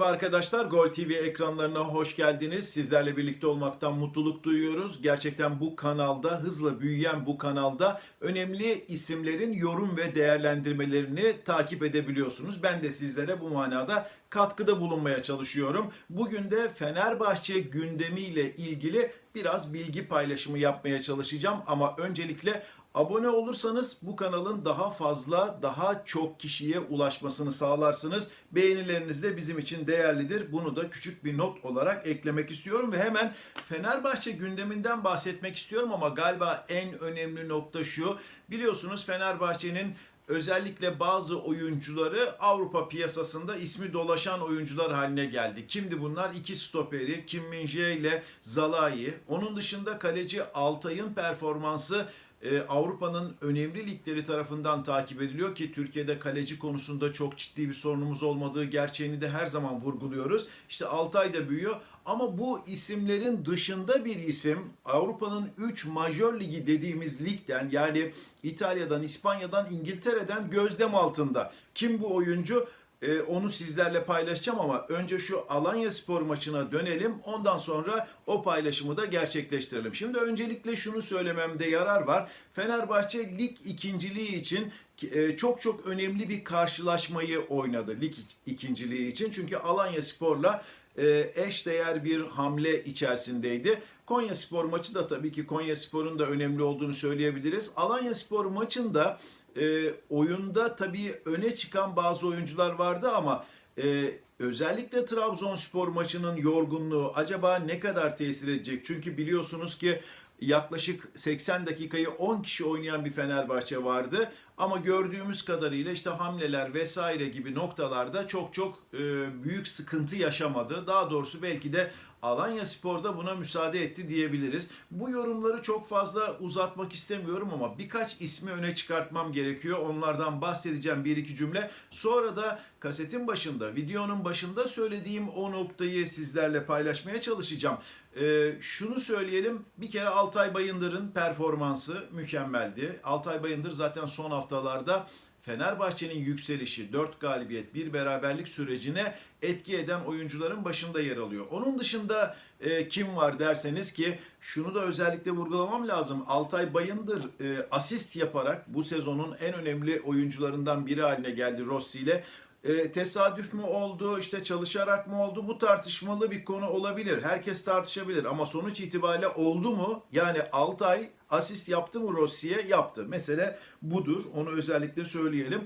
Merhaba arkadaşlar, Gol TV ekranlarına hoş geldiniz. Sizlerle birlikte olmaktan mutluluk duyuyoruz. Gerçekten bu kanalda, hızla büyüyen bu kanalda önemli isimlerin yorum ve değerlendirmelerini takip edebiliyorsunuz. Ben de sizlere bu manada katkıda bulunmaya çalışıyorum. Bugün de Fenerbahçe gündemiyle ilgili biraz bilgi paylaşımı yapmaya çalışacağım. Ama öncelikle Abone olursanız bu kanalın daha fazla, daha çok kişiye ulaşmasını sağlarsınız. Beğenileriniz de bizim için değerlidir. Bunu da küçük bir not olarak eklemek istiyorum ve hemen Fenerbahçe gündeminden bahsetmek istiyorum ama galiba en önemli nokta şu. Biliyorsunuz Fenerbahçe'nin özellikle bazı oyuncuları Avrupa piyasasında ismi dolaşan oyuncular haline geldi. Kimdi bunlar? İki stoperi Kim Min ile Zalai. Onun dışında kaleci Altay'ın performansı e, Avrupa'nın önemli ligleri tarafından takip ediliyor ki Türkiye'de kaleci konusunda çok ciddi bir sorunumuz olmadığı gerçeğini de her zaman vurguluyoruz. İşte Altay da büyüyor ama bu isimlerin dışında bir isim Avrupa'nın 3 majör ligi dediğimiz ligden yani İtalya'dan, İspanya'dan, İngiltere'den gözlem altında. Kim bu oyuncu? Ee, onu sizlerle paylaşacağım ama önce şu Alanya Spor maçına dönelim. Ondan sonra o paylaşımı da gerçekleştirelim. Şimdi öncelikle şunu söylememde yarar var. Fenerbahçe lig ikinciliği için e, çok çok önemli bir karşılaşmayı oynadı lig ikinciliği için. Çünkü Alanya Spor'la e, eşdeğer bir hamle içerisindeydi. Konya Spor maçı da tabii ki Konya Spor'un da önemli olduğunu söyleyebiliriz. Alanya Spor maçında e, oyunda tabii öne çıkan bazı oyuncular vardı ama e, özellikle Trabzonspor maçının yorgunluğu acaba ne kadar tesir edecek? Çünkü biliyorsunuz ki yaklaşık 80 dakikayı 10 kişi oynayan bir Fenerbahçe vardı. Ama gördüğümüz kadarıyla işte hamleler vesaire gibi noktalarda çok çok e, büyük sıkıntı yaşamadı. Daha doğrusu belki de Alanya Spor'da buna müsaade etti diyebiliriz. Bu yorumları çok fazla uzatmak istemiyorum ama birkaç ismi öne çıkartmam gerekiyor. Onlardan bahsedeceğim bir iki cümle. Sonra da kasetin başında, videonun başında söylediğim o noktayı sizlerle paylaşmaya çalışacağım. Ee, şunu söyleyelim, bir kere Altay Bayındır'ın performansı mükemmeldi. Altay Bayındır zaten son haftalarda Fenerbahçe'nin yükselişi 4 galibiyet bir beraberlik sürecine etki eden oyuncuların başında yer alıyor. Onun dışında e, kim var derseniz ki şunu da özellikle vurgulamam lazım. Altay Bayındır e, asist yaparak bu sezonun en önemli oyuncularından biri haline geldi Rossi ile. E, tesadüf mü oldu, işte çalışarak mı oldu bu tartışmalı bir konu olabilir. Herkes tartışabilir ama sonuç itibariyle oldu mu? Yani Altay asist yaptı mı Rossi'ye? Yaptı. Mesele budur. Onu özellikle söyleyelim.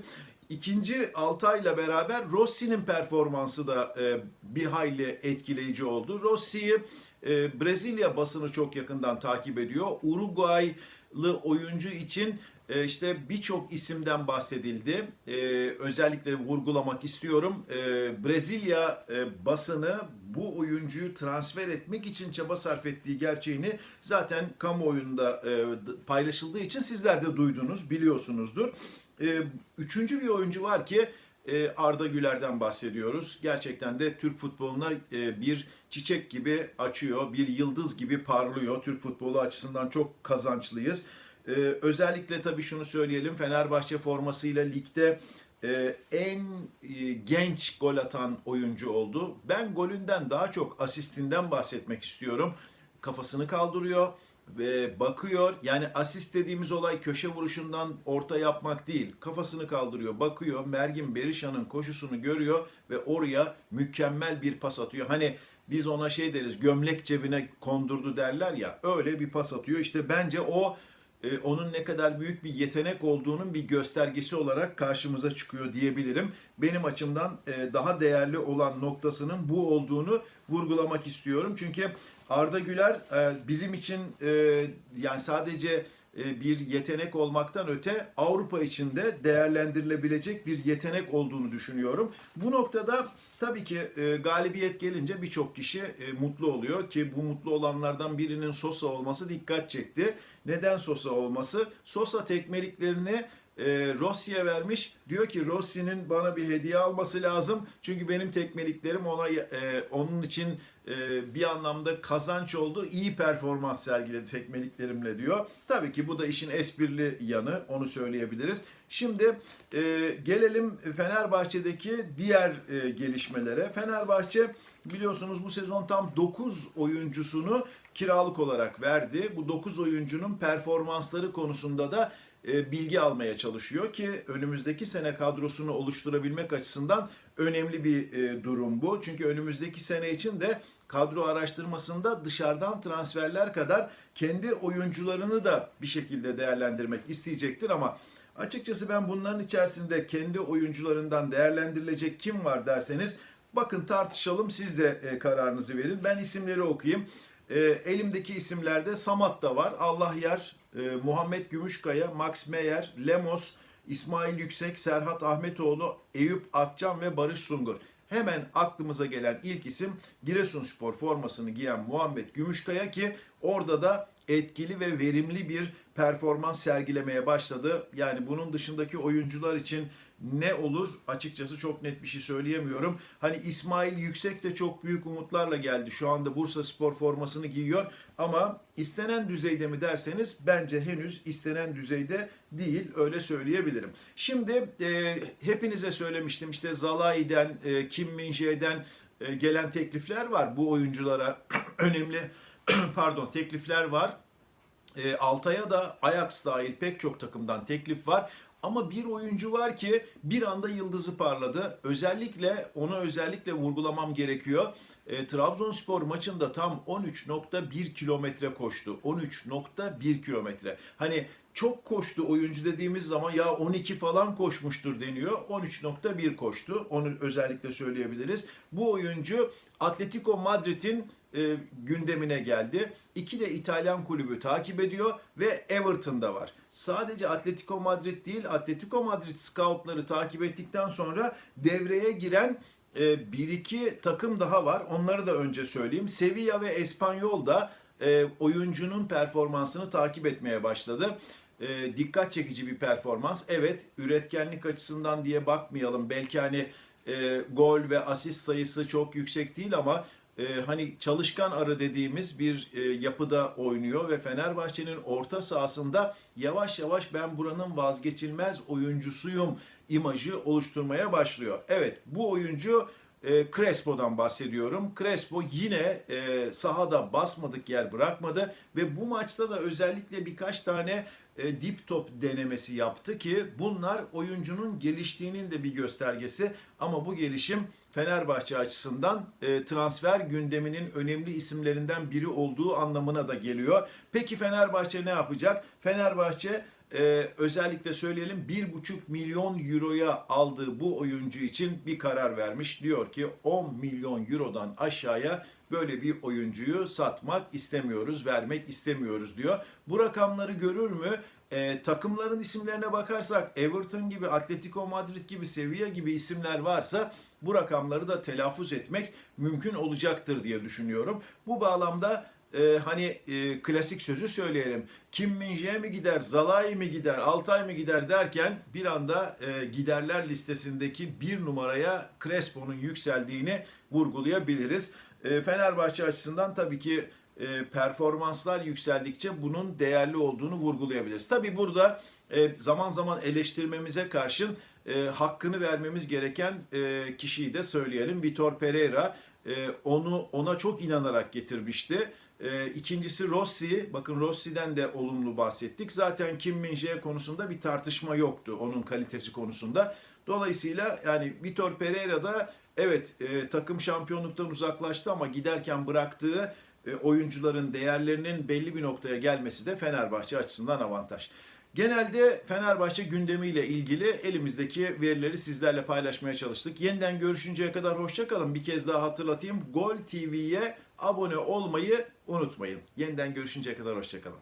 İkinci Altay'la beraber Rossi'nin performansı da e, bir hayli etkileyici oldu. Rossi'yi e, Brezilya basını çok yakından takip ediyor. Uruguaylı oyuncu için e, işte birçok isimden bahsedildi. E, özellikle vurgulamak istiyorum. E, Brezilya basını bu oyuncuyu transfer etmek için çaba sarf ettiği gerçeğini zaten kamuoyunda paylaşıldığı için sizler de duydunuz, biliyorsunuzdur. Üçüncü bir oyuncu var ki Arda Güler'den bahsediyoruz. Gerçekten de Türk futboluna e, bir çiçek gibi açıyor, bir yıldız gibi parlıyor. Türk futbolu açısından çok kazançlıyız. Ee, özellikle tabii şunu söyleyelim Fenerbahçe formasıyla ligde e, en e, genç gol atan oyuncu oldu. Ben golünden daha çok asistinden bahsetmek istiyorum. Kafasını kaldırıyor ve bakıyor. Yani asist dediğimiz olay köşe vuruşundan orta yapmak değil. Kafasını kaldırıyor, bakıyor. Mergin Berisha'nın koşusunu görüyor ve oraya mükemmel bir pas atıyor. Hani biz ona şey deriz gömlek cebine kondurdu derler ya öyle bir pas atıyor. İşte bence o e, onun ne kadar büyük bir yetenek olduğunun bir göstergesi olarak karşımıza çıkıyor diyebilirim. Benim açımdan e, daha değerli olan noktasının bu olduğunu vurgulamak istiyorum. Çünkü Arda Güler e, bizim için yani sadece bir yetenek olmaktan öte Avrupa için de değerlendirilebilecek bir yetenek olduğunu düşünüyorum. Bu noktada tabii ki galibiyet gelince birçok kişi mutlu oluyor ki bu mutlu olanlardan birinin Sosa olması dikkat çekti. Neden Sosa olması? Sosa tekmeliklerini e, Rossi'ye vermiş. Diyor ki Rossi'nin bana bir hediye alması lazım. Çünkü benim tekmeliklerim ona e, onun için e, bir anlamda kazanç oldu. İyi performans sergiledi tekmeliklerimle diyor. Tabii ki bu da işin esprili yanı. Onu söyleyebiliriz. Şimdi e, gelelim Fenerbahçe'deki diğer e, gelişmelere. Fenerbahçe biliyorsunuz bu sezon tam 9 oyuncusunu kiralık olarak verdi. Bu 9 oyuncunun performansları konusunda da bilgi almaya çalışıyor ki önümüzdeki sene kadrosunu oluşturabilmek açısından önemli bir e, durum bu. Çünkü önümüzdeki sene için de kadro araştırmasında dışarıdan transferler kadar kendi oyuncularını da bir şekilde değerlendirmek isteyecektir ama açıkçası ben bunların içerisinde kendi oyuncularından değerlendirilecek kim var derseniz bakın tartışalım siz de e, kararınızı verin. Ben isimleri okuyayım. E, elimdeki isimlerde Samat da var. Allah yer, e, Muhammed Gümüşkaya, Max Meyer, Lemos, İsmail Yüksek, Serhat Ahmetoğlu, Eyüp Akcan ve Barış Sungur. Hemen aklımıza gelen ilk isim Giresunspor formasını giyen Muhammed Gümüşkaya ki orada da etkili ve verimli bir performans sergilemeye başladı. Yani bunun dışındaki oyuncular için ne olur açıkçası çok net bir şey söyleyemiyorum. Hani İsmail Yüksek de çok büyük umutlarla geldi. Şu anda Bursa Spor formasını giyiyor ama istenen düzeyde mi derseniz bence henüz istenen düzeyde değil öyle söyleyebilirim. Şimdi e, hepinize söylemiştim işte Zalai'den, e, Kim Min-jae'den e, gelen teklifler var. Bu oyunculara önemli pardon teklifler var. E, Altay'a da Ajax dahil pek çok takımdan teklif var. Ama bir oyuncu var ki bir anda yıldızı parladı. Özellikle onu özellikle vurgulamam gerekiyor. E, Trabzonspor maçında tam 13.1 kilometre koştu. 13.1 kilometre. Hani çok koştu oyuncu dediğimiz zaman ya 12 falan koşmuştur deniyor. 13.1 koştu. Onu özellikle söyleyebiliriz. Bu oyuncu Atletico Madrid'in e, gündemine geldi. İki de İtalyan kulübü takip ediyor ve Everton'da var. Sadece Atletico Madrid değil, Atletico Madrid scoutları takip ettikten sonra devreye giren e, bir iki takım daha var. Onları da önce söyleyeyim. Sevilla ve Espanyol da e, oyuncunun performansını takip etmeye başladı. E, dikkat çekici bir performans. Evet, üretkenlik açısından diye bakmayalım. Belki hani e, gol ve asist sayısı çok yüksek değil ama e, hani çalışkan arı dediğimiz bir e, yapıda oynuyor ve Fenerbahçe'nin orta sahasında yavaş yavaş ben buranın vazgeçilmez oyuncusuyum imajı oluşturmaya başlıyor. Evet bu oyuncu e, Crespo'dan bahsediyorum. Crespo yine e, sahada basmadık yer bırakmadı ve bu maçta da özellikle birkaç tane e, dip top denemesi yaptı ki bunlar oyuncunun geliştiğinin de bir göstergesi ama bu gelişim Fenerbahçe açısından e, transfer gündeminin önemli isimlerinden biri olduğu anlamına da geliyor. Peki Fenerbahçe ne yapacak? Fenerbahçe e, özellikle söyleyelim 1,5 milyon euroya aldığı bu oyuncu için bir karar vermiş. Diyor ki 10 milyon eurodan aşağıya böyle bir oyuncuyu satmak istemiyoruz, vermek istemiyoruz diyor. Bu rakamları görür mü? E, takımların isimlerine bakarsak Everton gibi, Atletico Madrid gibi, Sevilla gibi isimler varsa bu rakamları da telaffuz etmek mümkün olacaktır diye düşünüyorum. Bu bağlamda e, hani e, klasik sözü söyleyelim. Kim Min mi gider, Zalai mi gider, Altay mı gider derken bir anda e, giderler listesindeki bir numaraya Crespo'nun yükseldiğini vurgulayabiliriz. E, Fenerbahçe açısından tabii ki e, performanslar yükseldikçe bunun değerli olduğunu vurgulayabiliriz. Tabii burada e, zaman zaman eleştirmemize karşın e, hakkını vermemiz gereken e, kişiyi de söyleyelim. Vitor Pereira e, onu ona çok inanarak getirmişti. E, ikincisi Rossi. Bakın Rossi'den de olumlu bahsettik. Zaten Kim Min konusunda bir tartışma yoktu onun kalitesi konusunda. Dolayısıyla yani Vitor Pereira da evet e, takım şampiyonluktan uzaklaştı ama giderken bıraktığı e, oyuncuların değerlerinin belli bir noktaya gelmesi de Fenerbahçe açısından avantaj. Genelde Fenerbahçe gündemiyle ilgili elimizdeki verileri sizlerle paylaşmaya çalıştık. Yeniden görüşünceye kadar hoşçakalın. Bir kez daha hatırlatayım. Gol TV'ye abone olmayı unutmayın. Yeniden görüşünceye kadar hoşçakalın.